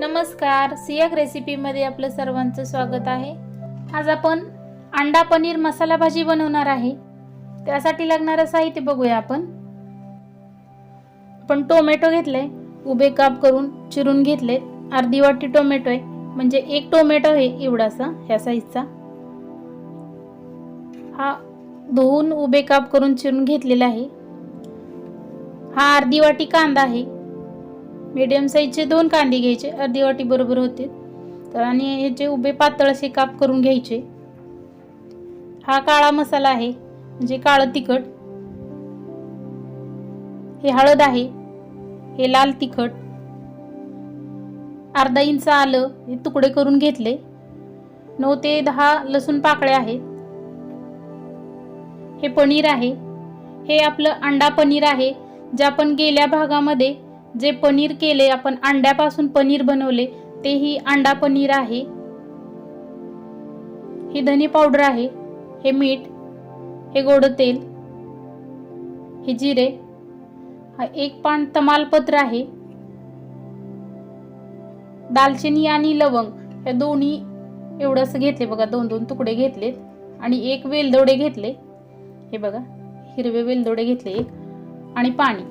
नमस्कार. सियाक रेसिपीमध्ये आपलं सर्वांचं स्वागत आहे. आज आपण अंडा पनीर मसाला भाजी बनवणार आहे. त्यासाठी लागणारं साहित्य बघूया आपण. आपण टोमॅटो घेतले उभे काप करून चिरून घेतले. अर्धी वाटी टोमॅटो आहे. म्हणजे एक टोमॅटो आहे एवढासा ह्या साईजचा हा धुवून उभे काप करून चिरून घेतलेला आहे. हा अर्धी वाटी कांदा आहे. मीडियम साईजचे दोन कांदे घ्यायचे. अर्धी वाटी बरोबर होते. तर आणि ह्याचे उभे पातळ असे काप करून घ्यायचे. हा काळा मसाला आहे म्हणजे काळं तिखट. हे हळद आहे हे लाल तिखट. अर्धा इंच आलं हे तुकडे करून घेतले. नऊ ते दहा लसूण पाकळ्या आहेत. हे पनीर आहे. हे आपलं अंडा पनीर आहे जे आपण गेल्या भागामध्ये जे पनीर केले आपण अंड्यापासून पनीर बनवले तेही अंडा पनीर आहे. ही धनी पावडर आहे हे मीठ हे गोड तेल हे जिरे हा एक पान तमालपत्र आहे. दालचिनी आणि लवंग या दोन्ही एवढंच घेतले बघा दोन दोन तुकडे घेतलेत. आणि एक वेलदोडे घेतले. हे बघा हिरवे वेलदोडे घेतले एक. आणि पाणी.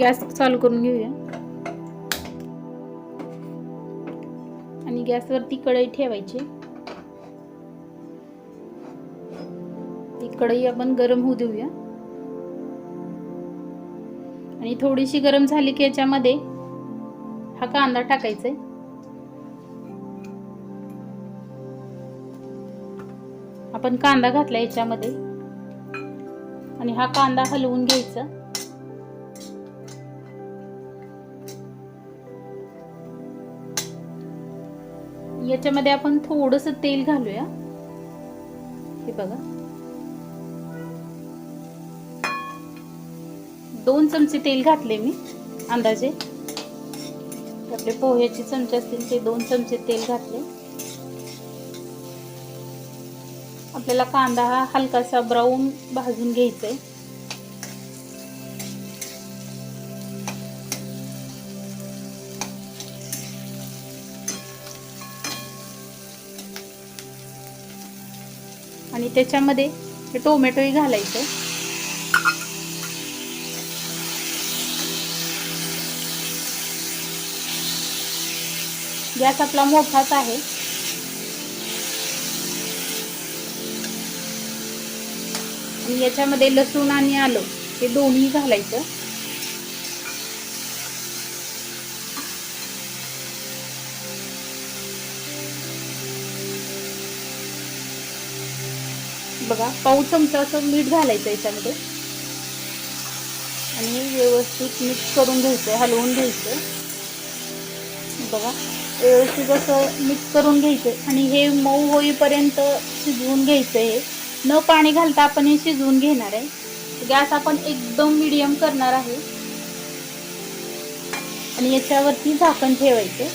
गॅस चालू करून घेऊया. आणि गॅसवरती कढई ठेवायची. ती कढई आपण गरम होऊ देऊया. आणि थोडीशी गरम झाली की याच्यामध्ये हा कांदा टाकायचा आहे. आपण कांदा घातला याच्यामध्ये. आणि हा कांदा हलवून घ्यायचा. याच्यामध्ये आपण थोडस तेल घालूया. हे बघा. दोन चमचे तेल घातले मी अंदाजे. आपले पोह्याचे चमचे असतील ते दोन चमचे तेल घातले. आपल्याला कांदा हा हलकासा ब्राऊन भाजून घ्यायचा आहे आणि त्याच्यामध्ये टोमॅटोही घालायचं. गॅस आपला मोठाच आहे. आणि याच्यामध्ये लसूण आणि आलं हे दोन्ही घालायचं. बघा पाऊ चमचा असं मीठ घालायचं याच्यामध्ये. आणि व्यवस्थित मिक्स करून घ्यायचं हलवून घ्यायचं बघा व्यवस्थित असं मिक्स करून घ्यायचं आणि हे मऊ होईपर्यंत शिजवून घ्यायचं हे. न पाणी घालता आपण हे शिजवून घेणार आहे. गॅस आपण एकदम मिडियम करणार आहे. आणि याच्यावरती झाकण ठेवायचं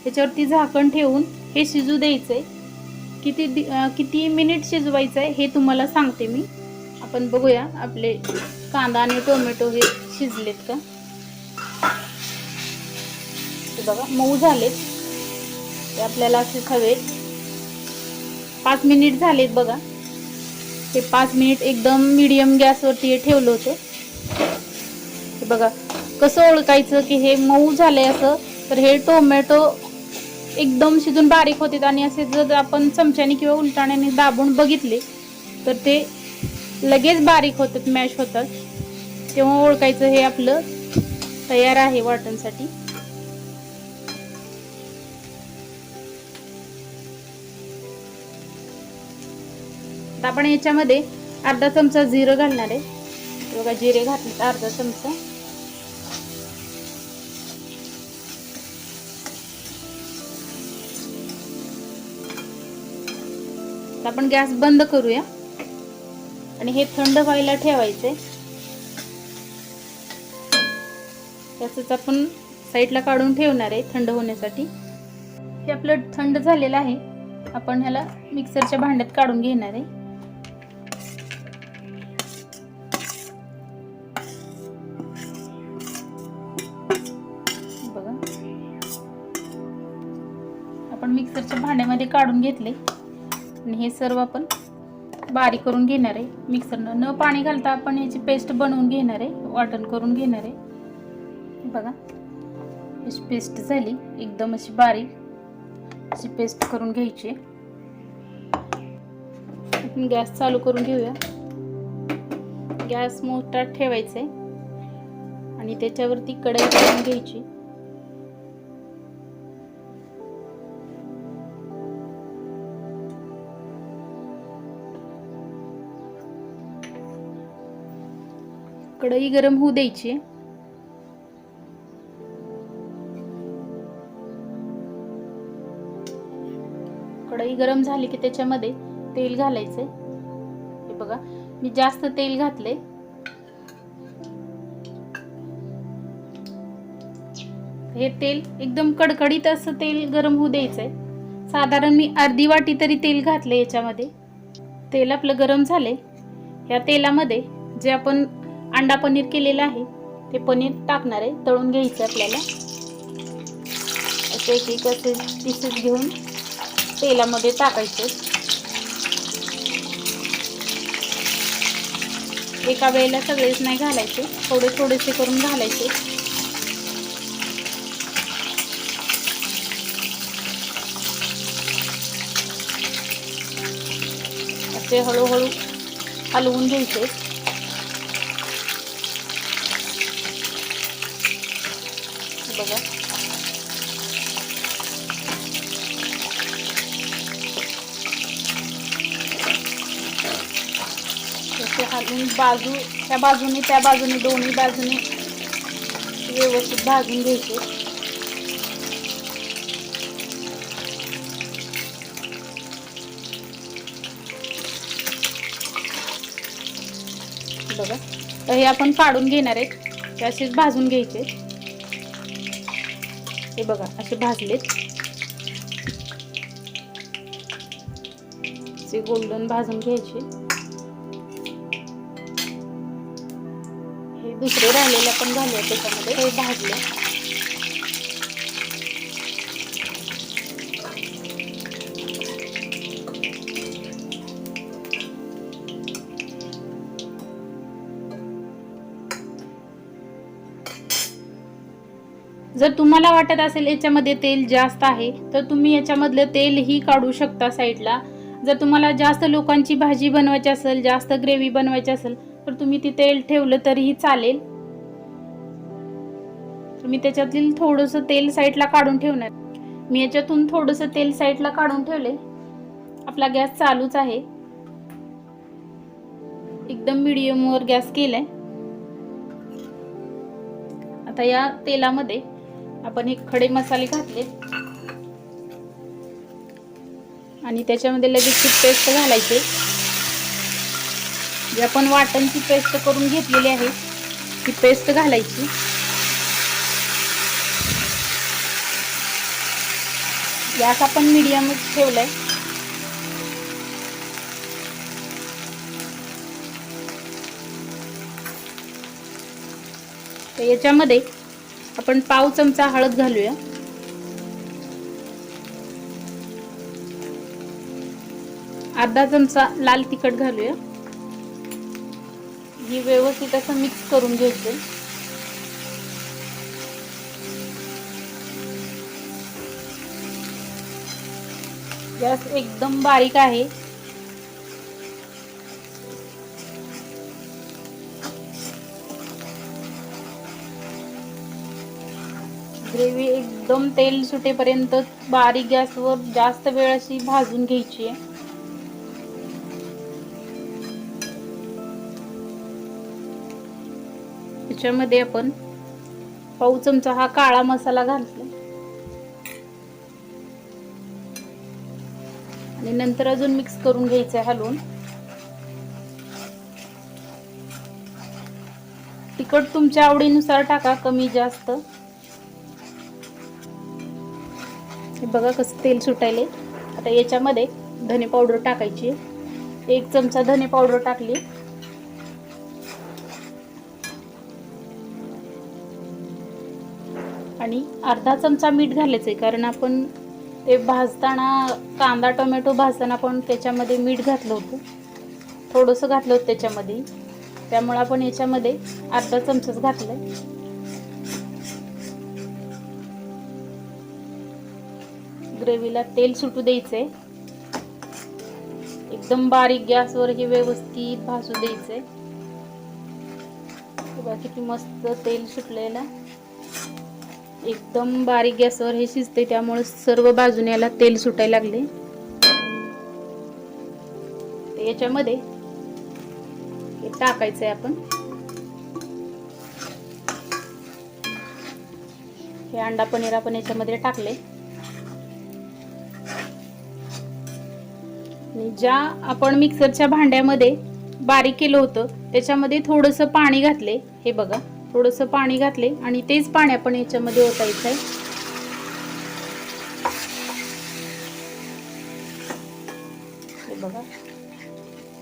हे त्याच्यावरती झाकण ठेवून हे शिजू द्यायचं आहे किती दि- किती मिनिट शिजवायचं आहे हे तुम्हाला सांगते मी. आपण बघूया आपले कांदा आणि टोमॅटो हे शिजलेत का? बघा मऊ झालेत. ते आपल्याला असेच हवेत पाच मिनिट झालेत बघा. हे पाच मिनिट एकदम मिडियम गॅसवरती हे ठेवलं होतं. हे बघा कसं ओळखायचं की हे मऊ झालंय असं? तर हे टोमॅटो एकदम शिजून बारीक होते आणि असे जर आपण चमच्याने किंवा उलटाण्याने दाबून बघितले तर ते लगेच बारीक होतात मॅश होतात. तेव्हा ओळखायचं हे आपलं तयार आहे वाटणसाठी. आपण याच्यामध्ये अर्धा चमचा जिरं घालणार आहे. बघा जिरे घातले अर्धा चमचा. आपण गॅस बंद करूया. आणि हे थंड व्हायला ठेवायचे तसंच आपण साईडला काढून ठेवणार आहे थंड होण्यासाठी. हे आपलं थंड झालेलं आहे. आपण ह्याला मिक्सरच्या भांड्यात काढून घेणार आहे. बघा. आपण मिक्सरच्या भांड्यामध्ये काढून घेतले. आणि हे सर्व आपण बारीक करून घेणार आहे. मिक्सरनं न पाणी घालता आपण याची पेस्ट बनवून घेणार आहे. वाटण करून घेणार आहे. बघा अशी पेस्ट झाली. एकदम अशी बारीक अशी पेस्ट करून घ्यायची आहे. आपण गॅस चालू करून घेऊया. गॅस मोठा ठेवायचा आहे. आणि त्याच्यावरती कढई करून घ्यायची. कढई गरम होऊ द्यायची. कढई गरम झाली की त्याच्यामध्ये तेल घालायचंय. हे बघा मी जास्त तेल घातले हे तेल एकदम कडकडीत असं तेल गरम होऊ द्यायचंय. साधारण मी अर्धी वाटी तरी तेल घातले याच्यामध्ये. तेल आपलं गरम झाले ह्या तेलामध्ये जे आपण अंडा पनीर केलेलं आहे. ते पनीर टाकणार आहे. तळून घ्यायचं आपल्याला. असे एक एक असे पीसेस घेऊन तेलामध्ये टाकायचे. एका वेळेला सगळेच नाही घालायचे. थोडे थोडेसे करून घालायचे. असे हळूहळू हलवून घ्यायचे. बघा. तसे हलवून बाजू त्या बाजूने त्या बाजूने दोन्ही बाजूने व्यवस्थित भाजून घ्यायचे. बघा. तर हे आपण काढून घेणार आहेत. ते असेच भाजून घ्यायचे. हे बघा असे भाजलेत. असे गोल्डन भाजून घ्यायचे. हे दुसरे राहिलेले पण घालूया त्याच्यामध्ये. हे भाजले. जर तुम्हाला वाटत असेल याच्यामध्ये तेल जास्त आहे तर तुम्ही याच्यामधलं तेलही काढू शकता साईडला. जर तुम्हाला जास्त लोकांची भाजी बनवायची असेल जास्त ग्रेव्ही बनवायची असेल तर तुम्ही ती तेल ठेवलं तरीही चालेल. तुम्ही त्याच्यातील थोडंसं तेल साईडला काढून ठेवणार. मी याच्यातून थोडंसं तेल साईडला काढून ठेवले आपला गॅस चालूच आहे. एकदम मिडियमवर गॅस केलाय. आता या तेलामध्ये आपण एक खडे मसाले घातले. आणि त्याच्यामध्ये लगेच पेस्ट घालायचे. जे आपण वाटणची पेस्ट करून घेतलेली आहे. ती पेस्ट घालायची. गॅस आपण मिडियमच ठेवलाय. तर याच्यामध्ये आपण पाव चमचा हळद घालूया. अर्धा चमचा लाल तिखट घालूया. ही व्यवस्थित असं मिक्स करून घ्यायचं. गॅस एकदम बारीक आहे. ग्रेव्ही एकदम तेल सुटेपर्यंत बारीक गॅसवर जास्त वेळ अशी भाजून घ्यायची आहे. त्याच्यामध्ये आपण पाऊ चमचा हा काळा मसाला घातला. आणि नंतर अजून मिक्स करून घ्यायचं हलवून. तिखट तुमच्या आवडीनुसार टाका कमी जास्त. हे बघा कसं तेल सुटायले. आता याच्यामध्ये धने पावडर टाकायची. एक चमचा धने पावडर टाकली. आणि अर्धा चमचा मीठ घालायचं आहे कारण आपण ते भाजताना कांदा टोमॅटो भाजताना पण त्याच्यामध्ये मीठ घातलं होतं. थोडंसं घातलं होतं त्याच्यामध्ये. त्यामुळं आपण याच्यामध्ये अर्धा चमचाच घातलं ग्रेव्हीला तेल सुटू द्यायचंय. एकदम बारीक गॅसवर हे व्यवस्थित भासू द्यायचंय. हे बघा किती मस्त तेल सुटलेलं एकदम बारीक गॅसवर हे शिजते त्यामुळे सर्व बाजूने याला तेल सुटायला लागले. याच्यामध्ये हे टाकायचंय आपण. हे अंडा पनीर आपण याच्यामध्ये टाकले आणि ज्या आपण मिक्सरच्या भांड्यामध्ये बारीक केलं होतं त्याच्यामध्ये थोडंसं पाणी घातले. हे बघा थोडंसं पाणी घातले आणि तेच पाणी आपण याच्यामध्ये ओतायचं आहे. बघा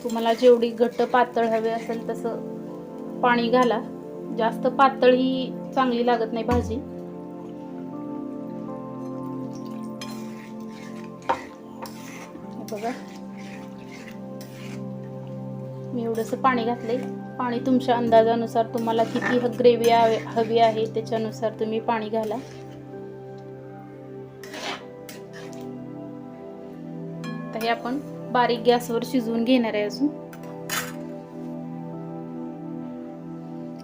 तुम्हाला जेवढी घट्ट पातळ हवे असेल तसं पाणी घाला. जास्त पातळ ही चांगली लागत नाही भाजी. थोडंसं पाणी घातले पाणी तुमच्या अंदाजानुसार तुम्हाला किती ग्रेव्ही हवी आहे त्याच्यानुसार तुम्ही पाणी घाला. तर हे आपण बारीक गॅसवर शिजवून घेणार आहे अजून.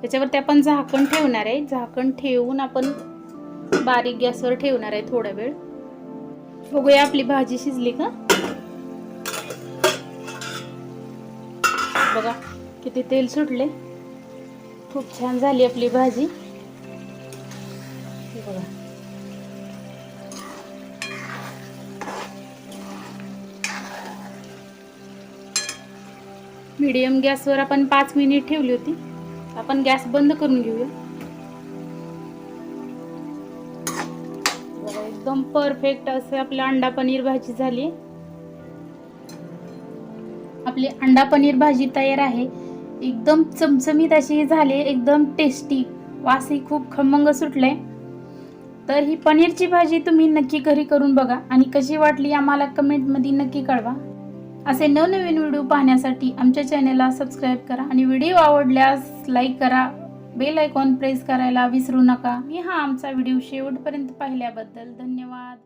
त्याच्यावरती आपण झाकण ठेवणार आहे. झाकण ठेवून आपण बारीक गॅसवर ठेवणार आहे थोडा वेळ. बघूया आपली भाजी शिजली का? बघा किती तेल सुटले. खूप छान झाली आपली भाजी. बघा. मीडियम गॅसवर आपण पाच मिनिट ठेवली होती. आपण गॅस बंद करून घेऊया. एकदम परफेक्ट असे आपलं अंडा पनीर भाजी झाली. आपली अंडा पनीर भाजी तयार आहे. एकदम चमचमीत अशी झाली एकदम टेस्टी वासही खूप खमंग सुटले तर ही पनीरची भाजी तुम्ही नक्की घरी करून बघा आणि कशी वाटली आम्हाला कमेंटमध्ये नक्की कळवा. असे नवनवीन व्हिडिओ पाहण्यासाठी आमच्या चॅनलला सबस्क्राईब करा आणि व्हिडिओ आवडल्यास लाईक करा. बेल आयकॉन प्रेस करायला विसरू नका. मी हा आमचा व्हिडिओ शेवटपर्यंत पाहिल्याबद्दल धन्यवाद.